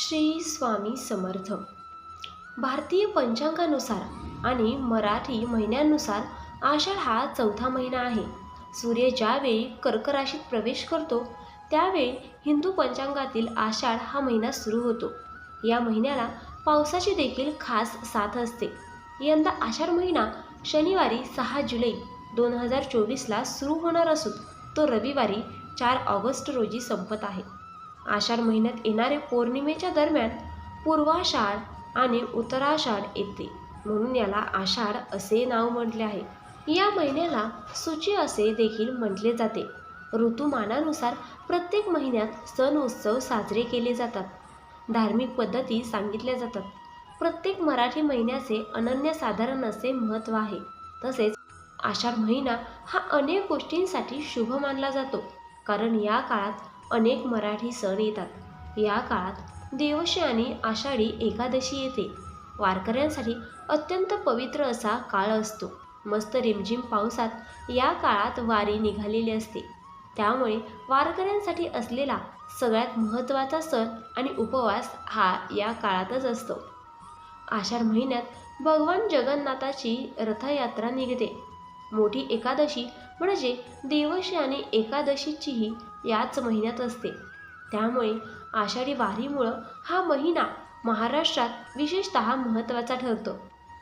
श्री स्वामी समर्थ. भारतीय पंचांगानुसार आणि मराठी महिन्यानुसार आषाढ हा चौथा महिना आहे. सूर्य ज्यावेळी कर्क राशीत प्रवेश करतो त्यावेळी हिंदू पंचांगातील आषाढ हा महिना सुरू होतो. या महिन्याला पावसाची देखील खास साथ असते. यंदा आषाढ महिना शनिवारी सहा जुलै दोन हजार चोवीसला सुरू होणार असून तो रविवारी चार ऑगस्ट रोजी संपत आहे. आषाढ महिन्यात येणारे पौर्णिमेच्या दरम्यान पूर्वाषाढ आणि उत्तराषाढ येते. म्हणून याला आषाढ असे नाव म्हटले आहे. या महिन्याला सूची असे देखील म्हटले जाते. ऋतुमानानुसार प्रत्येक महिन्यात सण उत्सव साजरे केले जातात. धार्मिक पद्धती सांगितल्या जातात. प्रत्येक मराठी महिन्याचे अनन्यसाधारण असे महत्त्व आहे. तसेच आषाढ महिना हा अनेक गोष्टींसाठी शुभ मानला जातो. कारण या काळात अनेक मराठी सण येतात. या काळात देवशी आणि आषाढी एकादशी येते. वारकऱ्यांसाठी अत्यंत पवित्र असा काळ असतो. मस्त रिमझिम पावसात या काळात वारी निघालेली असते. त्यामुळे वारकऱ्यांसाठी असलेला सगळ्यात महत्त्वाचा सण आणि उपवास हा या काळातच असतो. आषाढ महिन्यात भगवान जगन्नाथाची रथयात्रा निघते. मोठी एकादशी म्हणजे देवशी आणि एकादशीचीही याच महिन्यात असते. त्यामुळे आषाढी वारीमुळं हा महिना महाराष्ट्रात विशेषतः महत्त्वाचा ठरतो.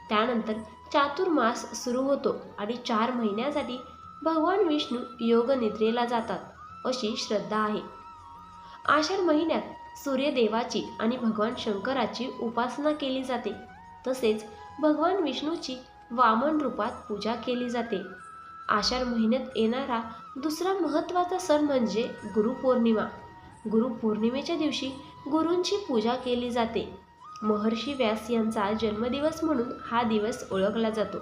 त्यानंतर चातुर्मास सुरू होतो आणि चार महिन्यासाठी भगवान विष्णू योग निद्रेला जातात अशी श्रद्धा आहे. आषाढ महिन्यात सूर्यदेवाची आणि भगवान शंकराची उपासना केली जाते. तसेच भगवान विष्णूची वामन रूपात पूजा केली जाते. आषाढ महिन्यात येणारा दुसरा महत्त्वाचा सण म्हणजे गुरुपौर्णिमा गुरुपौर्णिमेच्या दिवशी गुरूंची पूजा केली जाते. महर्षी व्यास यांचा जन्मदिवस म्हणून हा दिवस ओळखला जातो.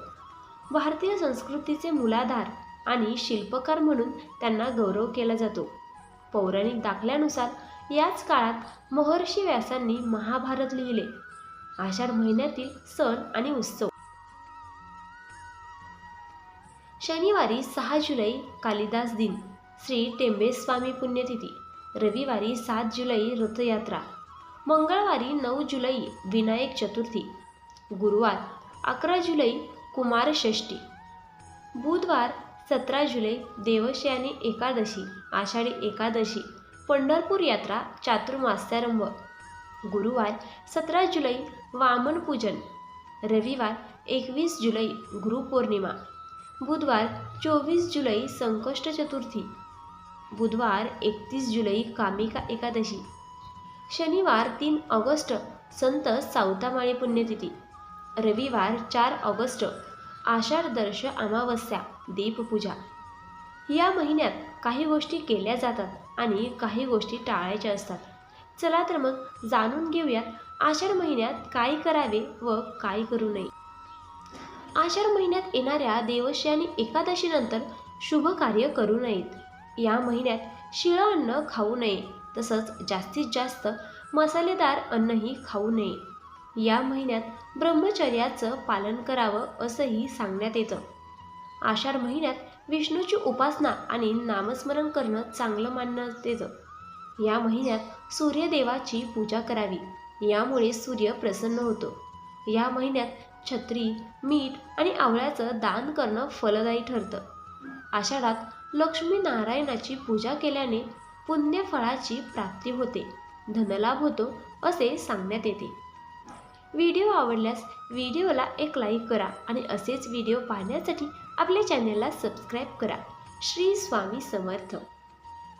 भारतीय संस्कृतीचे मूलाधार आणि शिल्पकार म्हणून त्यांना गौरव केला जातो. पौराणिक दाखल्यानुसार याच काळात महर्षी व्यासांनी महाभारत लिहिले. आषाढ महिन्यातील सण आणि उत्सव. शनिवारी सहा जुलै कालिदास दिन श्री टेंबेस्वामी पुण्यतिथी रविवारी सात जुलै रथयात्रा मंगळवारी नऊ जुलै विनायक चतुर्थी गुरुवार अकरा जुलै कुमारषष्ठी बुधवार सतरा जुलै देवशयानी एकादशी आषाढी एकादशी पंढरपूर यात्रा चातुर्मास्यारंभ गुरुवार सतरा जुलै वामन पूजन रविवार एकवीस जुलै गुरुपौर्णिमा बुधवार चोवीस जुलै संकष्ट चतुर्थी. बुधवार एकतीस जुलै कामिका एकादशी. शनिवार तीन ऑगस्ट संत सावतामाळी पुण्यतिथी. रविवार चार ऑगस्ट आषाढदर्श अमावस्या दीपपूजा या महिन्यात काही गोष्टी केल्या जातात आणि काही गोष्टी टाळायच्या असतात. चला तर मग जाणून घेऊयात आषाढ महिन्यात काय करावे व काय करू नये. आषाढ महिन्यात येणाऱ्या देवशी आणि एकादशीनंतर शुभ कार्य करू नयेत. या महिन्यात शिळं अन्न खाऊ नये तसंच जास्तीत जास्त मसालेदार अन्नही खाऊ नये. या महिन्यात ब्रह्मचर्याचं पालन करावं असंही सांगण्यात येतं. आषाढ महिन्यात विष्णूची उपासना आणि नामस्मरण करणं चांगलं मानण्यात येतं या महिन्यात सूर्यदेवाची पूजा करावी यामुळे सूर्य प्रसन्न होतो. या महिन्यात छत्री मीठ आणि आवळ्याचं दान करणं फलदायी ठरतं. आषाढात लक्ष्मी नारायणाची पूजा केल्याने पुण्यफळाची प्राप्ती होते. धनलाभ होतो असे सांगण्यात येते. व्हिडिओ आवडल्यास व्हिडिओला एक लाईक करा आणि असेच व्हिडिओ पाहण्यासाठी आपल्या चॅनलला सबस्क्राईब करा. श्री स्वामी समर्थ.